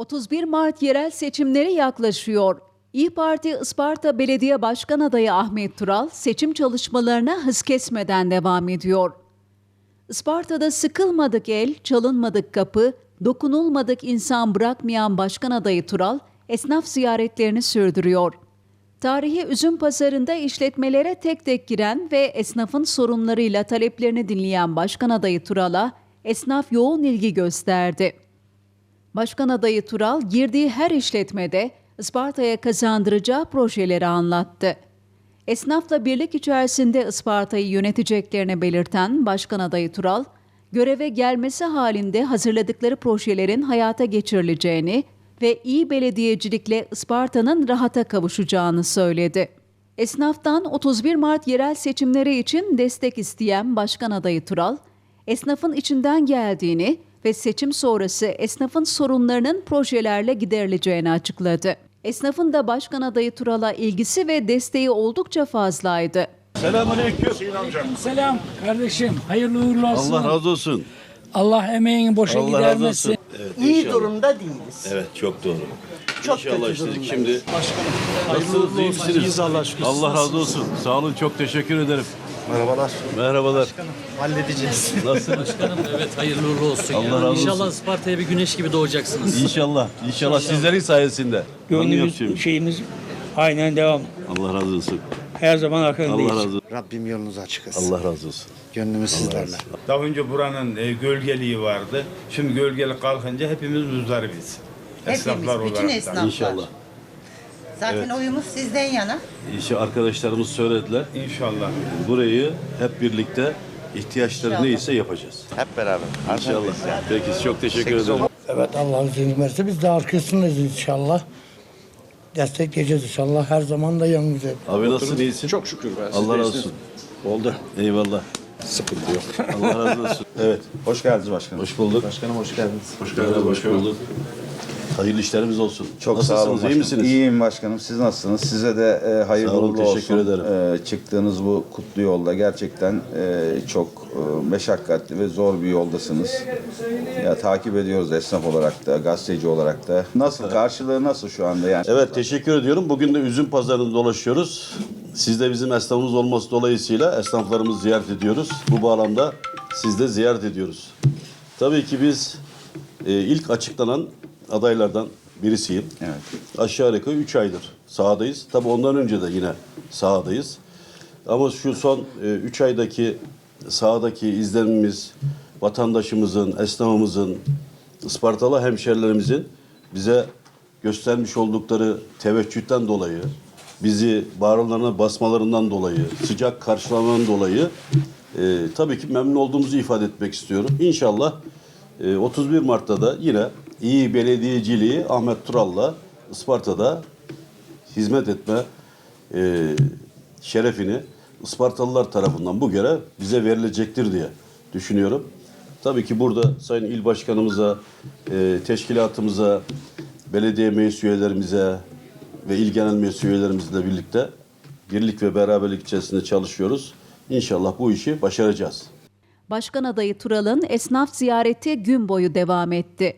31 Mart yerel seçimleri yaklaşıyor. İyi Parti Isparta Belediye Başkan Adayı Ahmet Tural seçim çalışmalarına hız kesmeden devam ediyor. Isparta'da sıkılmadık el, çalınmadık kapı, dokunulmadık insan bırakmayan Başkan Adayı Tural esnaf ziyaretlerini sürdürüyor. Tarihi üzüm pazarında işletmelere tek tek giren ve esnafın sorunlarıyla taleplerini dinleyen Başkan Adayı Tural'a esnaf yoğun ilgi gösterdi. Başkan adayı Tural girdiği her işletmede Isparta'ya kazandıracağı projeleri anlattı. Esnafla birlik içerisinde Isparta'yı yöneteceklerini belirten Başkan adayı Tural, göreve gelmesi halinde hazırladıkları projelerin hayata geçirileceğini ve iyi belediyecilikle Isparta'nın rahata kavuşacağını söyledi. Esnaftan 31 Mart yerel seçimleri için destek isteyen Başkan adayı Tural, esnafın içinden geldiğini ve seçim sonrası esnafın sorunlarının projelerle giderileceğini açıkladı. Esnafın da başkan adayı Tural'a ilgisi ve desteği oldukça fazlaydı. Selamünaleyküm. Selam kardeşim. Hayırlı uğurlu olsun. Allah razı olsun. Allah emeğini boşa Allah gidermesin. olsun. Evet, İyi inşallah. durumda değiliz. Evet çok doğru. Çok İnşallah kötü işte şimdi. Nasılsınız? iyi misiniz? İyiyiz Allah'a şükür. Allah razı olsun. Sağ olun. Çok teşekkür ederim. Merhabalar. Merhabalar. Halledeceğiz. Nasılsınız? Başkanım evet hayırlı uğurlu olsun. Allah razı olsun. İnşallah Isparta'ya bir güneş gibi doğacaksınız. İnşallah. İnşallah sizlerin sayesinde. Gönlümüz, şeyimiz aynen devam. Allah razı olsun. Her zaman arkandayız. Allah razı olsun. Rabbim yolunuzu açık etsin. Allah razı olsun. Gönlümüz sizlerle. Daha önce buranın e, gölgeliği vardı. Şimdi gölgelik kalkınca hepimiz muzdaribiz. Esnaflar Hepimiz, bütün olarak da. esnaflar. İnşallah. Zaten oyumuz sizden yana. İşte arkadaşlarımız söylediler. İnşallah. Burayı hep birlikte ihtiyaçları İnşallah. neyse yapacağız. Hep beraber. İnşallah. Peki çok teşekkür ederim. Evet Allah izin verirse biz de arkasındayız inşallah. Destekleyeceğiz inşallah. Her zaman da yanımızdayız. Abi nasılsın? iyisin? Çok şükür be. Allah razı olsun. Oldu. Eyvallah. Sıkıntı yok. Allah razı olsun. Evet. Hoş geldiniz başkanım. Hoş bulduk. Başkanım hoş geldiniz. Hoş geldiniz. Hoş bulduk. Hayırlı işlerimiz olsun. Çok sağ olun Nasılsınız? iyi misiniz? İyiyim başkanım. Siz nasılsınız? Size de e, hayırlı Sağ olun, uğurlu teşekkür olsun. ederim. E, çıktığınız bu kutlu yolda gerçekten e, çok e, meşakkatli ve zor bir yoldasınız. Ya takip ediyoruz esnaf olarak da, gazeteci olarak da. Nasıl karşılığı nasıl şu anda yani? Evet teşekkür ediyorum. Bugün de üzüm pazarında dolaşıyoruz. Siz de bizim esnafımız olması dolayısıyla esnaflarımızı ziyaret ediyoruz. Bu bağlamda siz de ziyaret ediyoruz. Tabii ki biz e, ilk açıklanan adaylardan birisiyim. Evet. Aşağı yukarı 3 aydır sahadayız. Tabii ondan önce de yine sahadayız. Ama şu son 3 aydaki sahadaki izlenimimiz, vatandaşımızın, esnafımızın, Ispartalı hemşerilerimizin bize göstermiş oldukları teveccühten dolayı, bizi bağrılarına basmalarından dolayı, sıcak karşılamadan dolayı e, tabii ki memnun olduğumuzu ifade etmek istiyorum. İnşallah e, 31 Mart'ta da yine iyi belediyeciliği Ahmet Tural'la Isparta'da hizmet etme e, şerefini Ispartalılar tarafından bu görev bize verilecektir diye düşünüyorum. Tabii ki burada Sayın İl Başkanımıza, e, teşkilatımıza, belediye meclis üyelerimize ve il genel meclis üyelerimizle birlikte birlik ve beraberlik içerisinde çalışıyoruz. İnşallah bu işi başaracağız. Başkan adayı Tural'ın esnaf ziyareti gün boyu devam etti.